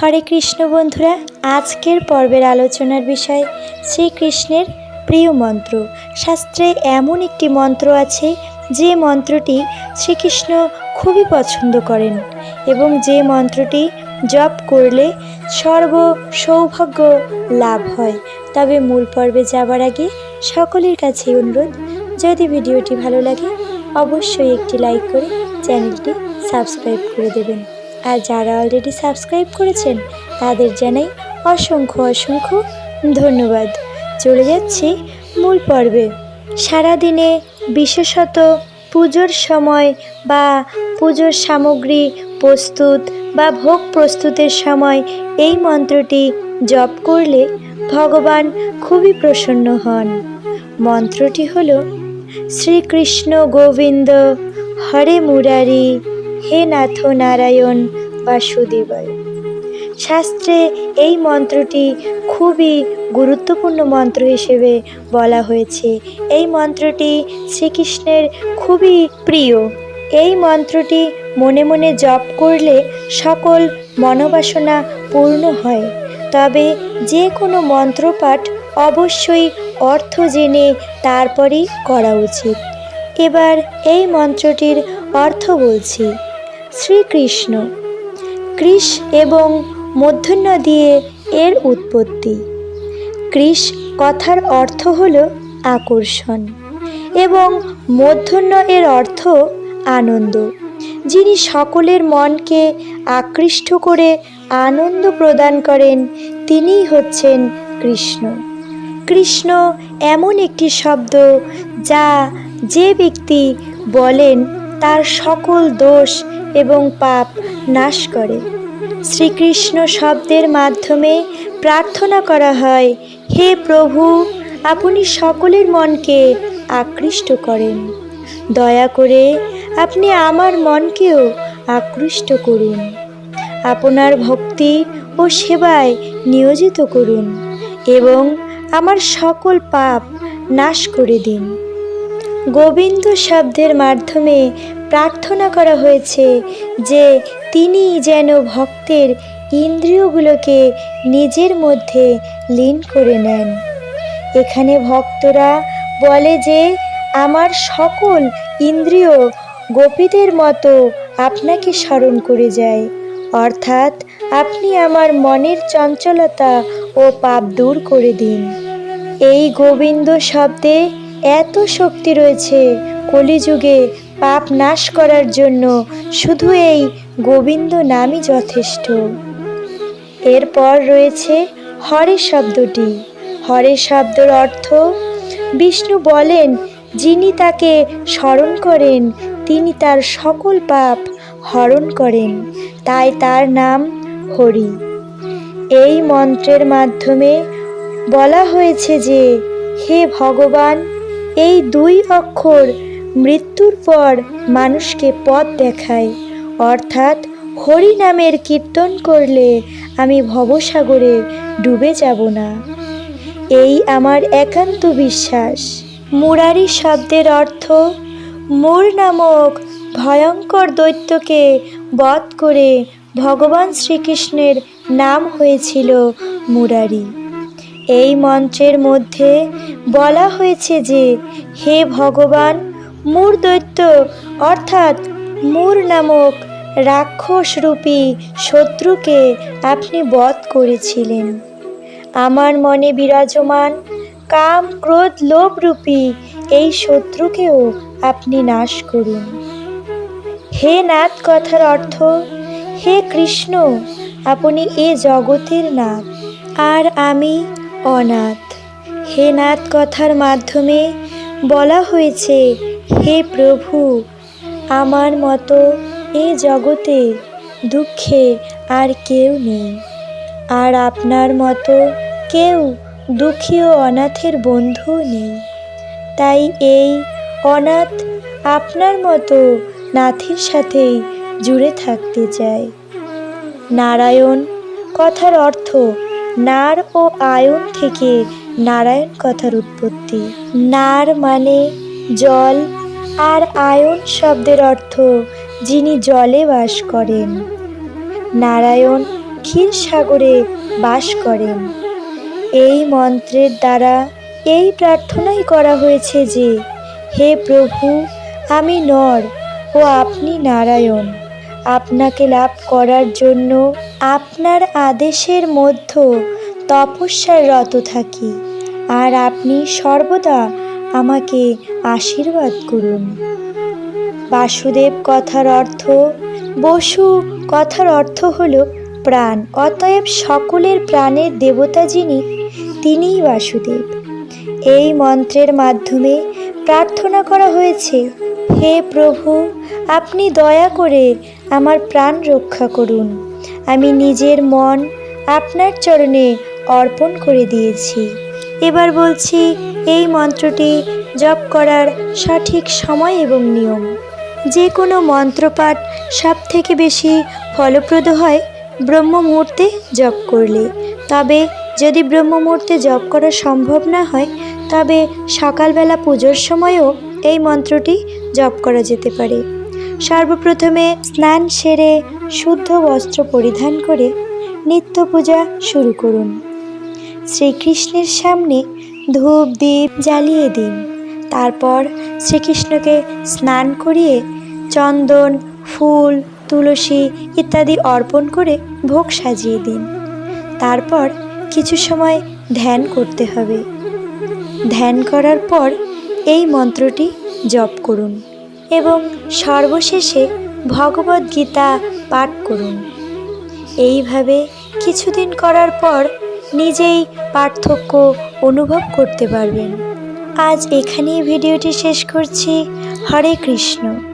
হরে কৃষ্ণ বন্ধুরা, আজকের পর্বের আলোচনার বিষয় শ্রীকৃষ্ণের প্রিয় মন্ত্র। শাস্ত্রে এমন একটি মন্ত্র আছে, যে মন্ত্রটি শ্রীকৃষ্ণ খুবই পছন্দ করেন এবং যে মন্ত্রটি জপ করলে সর্ব সৌভাগ্য লাভ হয়। তবে মূল পর্বে যাবার আগে সকলের কাছে অনুরোধ, যদি ভিডিওটি ভালো লাগে, অবশ্যই একটি লাইক করে চ্যানেলটি সাবস্ক্রাইব করে দেবেন। আর যারা অলরেডি সাবস্ক্রাইব করেছেন, তাদের জানাই অসংখ্য অসংখ্য ধন্যবাদ। চলে যাচ্ছি মূল পর্বে। সারাদিনে বিশেষত পুজোর সময় বা পুজোর সামগ্রী প্রস্তুত বা ভোগ প্রস্তুতের সময় এই মন্ত্রটি জপ করলে ভগবান খুবই প্রসন্ন হন। মন্ত্রটি হল শ্রীকৃষ্ণ গোবিন্দ হরে মুরারি। হে নাথ নারায়ণ বাসুদেবায়। শাস্ত্রে এই মন্ত্রটি খুবই গুরুত্বপূর্ণ মন্ত্র হিসেবে বলা হয়েছে। এই মন্ত্রটি শ্রীকৃষ্ণের খুবই প্রিয়। এই মন্ত্রটি মনে মনে জপ করলে সকল মনোবাসনা পূর্ণ হয়। তবে যে কোনো মন্ত্রপাঠ অবশ্যই অর্থ জেনে তারপরেই করা উচিত। এবার এই মন্ত্রটির অর্থ বলছি। শ্রীকৃষ্ণ। কৃষ এবং মধ্যন্য দিয়ে এর উৎপত্তি। কৃষ কথার অর্থ হল আকর্ষণ এবং মূর্ধন্য এর অর্থ আনন্দ, যিনি সকলের মনকে আকৃষ্ট করে আনন্দ প্রদান করেন, তিনিই হচ্ছেন কৃষ্ণ। কৃষ্ণ এমন একটি শব্দ যা যে ব্যক্তি বলেন তার সকল দোষ এবং পাপ নাশ করে। শ্রীকৃষ্ণ শব্দের মাধ্যমে প্রার্থনা করা হয়, হে প্রভু, আপনি সকলের মনকে আকৃষ্ট করেন। দয়া করে আপনি আমার মনকেও আকৃষ্ট করুন। আপনার ভক্তি ও সেবায় নিয়োজিত করুন এবং আমার সকল পাপ নাশ করে দিন। গোবিন্দ শব্দের মাধ্যমে প্রার্থনা করা হয়েছে যে তিনি যেন ভক্তের ইন্দ্রিয়গুলোকে নিজের মধ্যে লীন করে নেন। এখানে ভক্তরা বলে যে, আমার সকল ইন্দ্রিয় গোপীদের মতো আপনাকে স্মরণ করে যায়। অর্থাৎ আপনি আমার মনের চঞ্চলতা ও পাপ দূর করে দিন। এই গোবিন্দ শব্দে এত শক্তি রয়েছে কলিযুগে পাপ নাশ করার জন্য শুধু এই গোবিন্দ নামই যথেষ্ট। এরপর রয়েছে হরে শব্দটি। হরে শব্দের অর্থ, বিষ্ণু বলেন, যিনি তাকে স্মরণ করেন, তিনি তার সকল পাপ হরণ করেন, তাই তার নাম হরি। এই মন্ত্রের মাধ্যমে বলা হয়েছে যে, হে ভগবান এই দুই অক্ষর মৃত্যুর পর মানুষকে পথ দেখায়। অর্থাৎ হরি নামের কীর্তন করলে আমি ভবসাগরে ডুবে যাব না। এই আমার একান্ত বিশ্বাস। মুরারি শব্দের অর্থ, মুর নামক ভয়ঙ্কর দৈত্যকে বধ করে ভগবান শ্রীকৃষ্ণের নাম হয়েছিল মুরারি। এই মন্ত্রের মধ্যে বলা হয়েছে যে, হে ভগবান, মূর দৈত্য, অর্থাৎ মূর নামক রাক্ষসরূপী শত্রুকে আপনি বধ করেছিলেন। আমার মনে বিরাজমান, কাম, ক্রোধ লোভরূপী এই শত্রুকেও আপনি নাশ করুন। হে নাথ কথার অর্থ, হে কৃষ্ণ, আপনি এ জগতের নাথ, আর আমি অনাথ। হে নাথ কথার মাধ্যমে বলা হয়েছে, হে প্রভু, আমার মতো এ জগতে দুঃখে আর কেউ নেই। আর আপনার মতো কেউ দুঃখী ও অনাথের বন্ধু নেই। তাই এই অনাথ আপনার মতো নাথের সাথেই জুড়ে থাকতে চায়। নারায়ণ কথার অর্থ, নার ও আয়ন থেকে নারায়ণ কথার উৎপত্তি। নার মানে জল আর আয়ন শব্দের অর্থ যিনি জলে বাস করেন। নারায়ণ ক্ষীর সাগরে বাস করেন। এই মন্ত্রের দ্বারা এই প্রার্থনাই করা হয়েছে যে, হে প্রভু, আমি নর ও আপনি নারায়ণ। আপনাকে লাভ করার জন্য আপনার আদেশের মধ্য তপস্যার রত থাকি, আর আপনি সর্বদা আমাকে আশীর্বাদ করুন। বাসুদেব কথার অর্থ, বসু কথার অর্থ হল প্রাণ। অতএব সকলের প্রাণের দেবতা যিনি, তিনিই বাসুদেব। এই মন্ত্রের মাধ্যমে প্রার্থনা করা হয়েছে, হে প্রভু, আপনি দয়া করে আমার প্রাণ রক্ষা করুন। আমি নিজের মন আপনার চরণে অর্পণ করে দিয়েছি। এবার বলছি, এই মন্ত্রটি জপ করার সঠিক সময় এবং নিয়ম। যে কোনো মন্ত্রপাঠ সব থেকে বেশি ফলপ্রদ হয় ব্রহ্ম মুহূর্তে জপ করলে। তবে যদি ব্রহ্ম মুহূর্তে জপ করা সম্ভব না হয়, তবে সকালবেলা পুজোর সময়ও এই মন্ত্রটি জপ করা যেতে পারে। সর্বপ্রথমে স্নান সেরে শুদ্ধ বস্ত্র পরিধান করে নিত্য পূজা শুরু করুন। শ্রীকৃষ্ণের সামনে ধূপ দ্বীপ জ্বালিয়ে দিন। তারপর শ্রীকৃষ্ণকে স্নান করিয়ে চন্দন, ফুল, তুলসী ইত্যাদি অর্পণ করে ভোগ সাজিয়ে দিন। তারপর কিছু সময় ধ্যান করতে হবে। ধ্যান করার পর এই মন্ত্রটি জপ করুন এবং সর্বশেষে ভগবদ্গীতা পাঠ করুন। এইভাবে কিছুদিন করার পর নিজেই পার্থক্য অনুভব করতে পারবেন। আজ এখানেই ভিডিওটি শেষ করছি। হরে কৃষ্ণ।